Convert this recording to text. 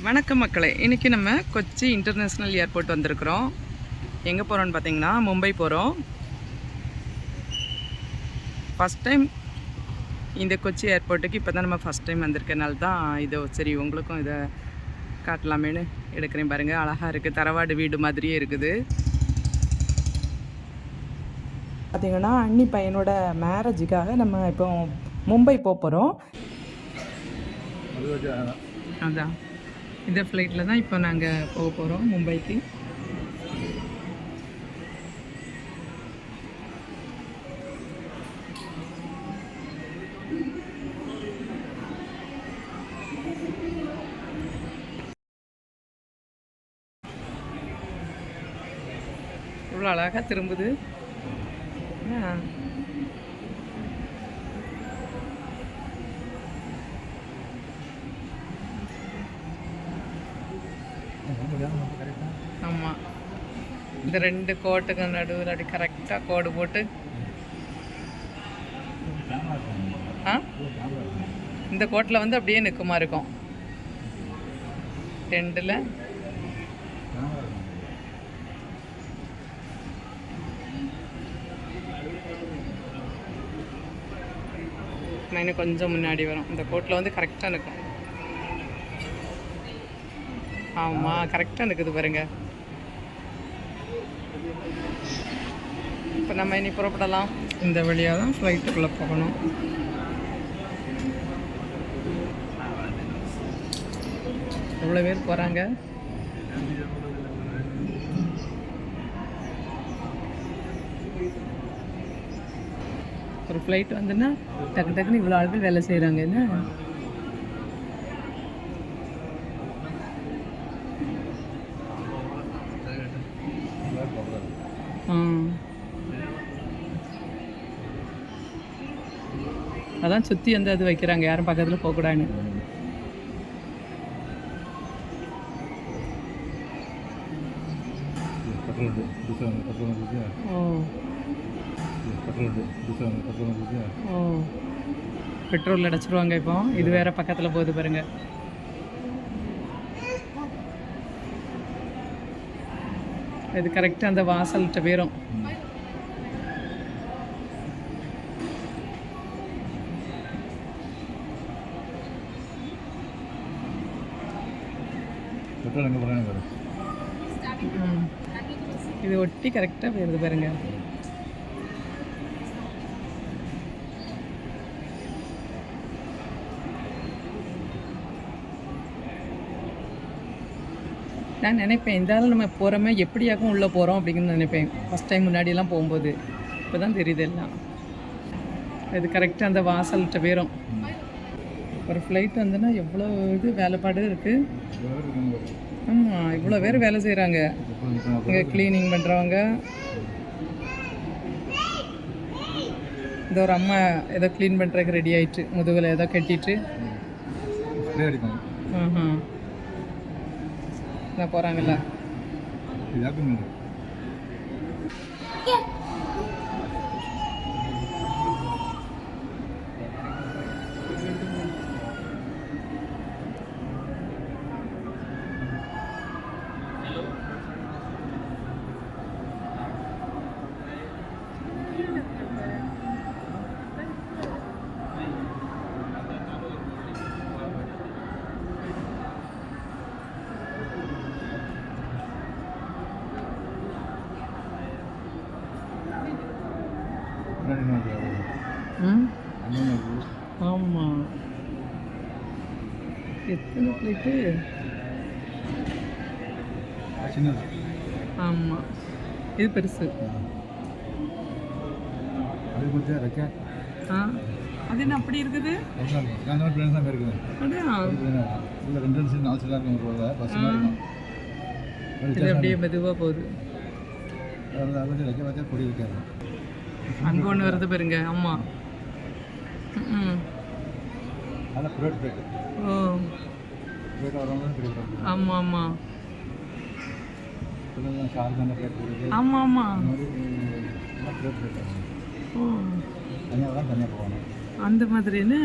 வணக்கம் மக்களே. இன்றைக்கி நம்ம கொச்சி இன்டர்நேஷ்னல் ஏர்போர்ட் வந்திருக்கிறோம். எங்கே போகிறோம்னு பார்த்தீங்கன்னா மும்பை போகிறோம் ஃபஸ்ட் டைம் இந்த கொச்சி ஏர்போர்ட்டுக்கு இப்போ தான் நம்ம ஃபஸ்ட் டைம் வந்திருக்கனால தான் இது சரி உங்களுக்கும் இதை காட்டலாமேன்னு எடுக்கிறேன் பாருங்கள் அழகாக இருக்குது தரவாடு வீடு மாதிரியே இருக்குது. பார்த்தீங்கன்னா அண்ணி பையனோட மேரேஜுக்காக நம்ம இப்போ மும்பை போக போகிறோம் அதான். இந்த ஃப்ளைட்டில் தான் இப்போ நாங்கள் போக போகிறோம் மும்பைக்கு. இவ்வளோ அழகாக திரும்புது. ஆமாம் இந்த ரெண்டு கோட்டுக்கு நடுவில் அப்படி கரெக்டாக கோடு போட்டு. ஆ? இந்த கோட்டில் வந்து அப்படியே நிற்குமா இருக்கும். ரெண்டில். இன்னும் கொஞ்சம் முன்னாடி வரும். இந்த கோட்டில் வந்து கரெக்டாக நிற்கும் ஆமாம் கரெக்டாக இருக்குது பாருங்க. இப்போ நம்ம இனி புறப்படலாம். இந்த வழியாக தான் ஃப்ளைட்டுக்குள்ளே போகணும். எவ்வளோ பேர் போகிறாங்க ஒரு ஃப்ளைட் வந்துன்னா டக்கு டக்குன்னு இவ்வளோ ஆட்கள் வேலை செய்கிறாங்க என்ன ஆ அதான் சுற்றி வந்து அது வைக்கிறாங்க. யாரும் பக்கத்தில் போகக்கூடாதுன்னு. பெட்ரோல் அடைச்சிருவாங்க இப்போ. இது வேற பக்கத்தில் போகுது பாருங்க. இது கரெக்டாக அந்த வாசல்கிட்ட போயிரும் பெட்ரோல் எங்கே போகிறாங்க பாரு. ம். இது ஒட்டி கரெக்டாக போயிருது பாருங்க. நான் நினைப்பேன். இந்த ஆள் நம்ம போகிறோமே எப்படியாக்கும் உள்ளே போகிறோம் அப்படின்னு நினைப்பேன். ஃபஸ்ட் டைம் முன்னாடியெல்லாம் போகும்போது. இப்போ தான் தெரியுது எல்லாம். இது கரெக்டாக அந்த வாசல்கிட்ட போயிரும். ஒரு ஃப்ளைட் வந்துன்னா எவ்வளோ இது வேலைப்பாடு இருக்குது ஆமாம் இவ்வளோ பேர் வேலை செய்கிறாங்க இங்கே க்ளீனிங் பண்ணுறவங்க இந்த ஒரு அம்மா ஏதோ க்ளீன் பண்ணுறதுக்கு ரெடி ஆயிட்டு முதுகில் ஏதோ கட்டிட்டு. நான் போகிறாங்கல்ல இது ஆமாம் எத்தனை சின்னது. ஆமாம் இது பெருசு. ஆ. அது என்ன அப்படி இருக்குது? அந்த மாதிரி பிளேன் தான் இருக்குது இல்லை ரெண்டு சீட் நாலு இருக்கும் ரோல பஸ் இது அப்படியே மெதுவாக போகுது. அது வச்சா கொடி இருக்காது அங்கே ஒன்று வருது பாருங்க ஆமாம் ஓ. ஆமாம் ஆமாம் ஆமாம் ஆமாம் மாதிரி ஓ. அந்த மாதிரின்னு?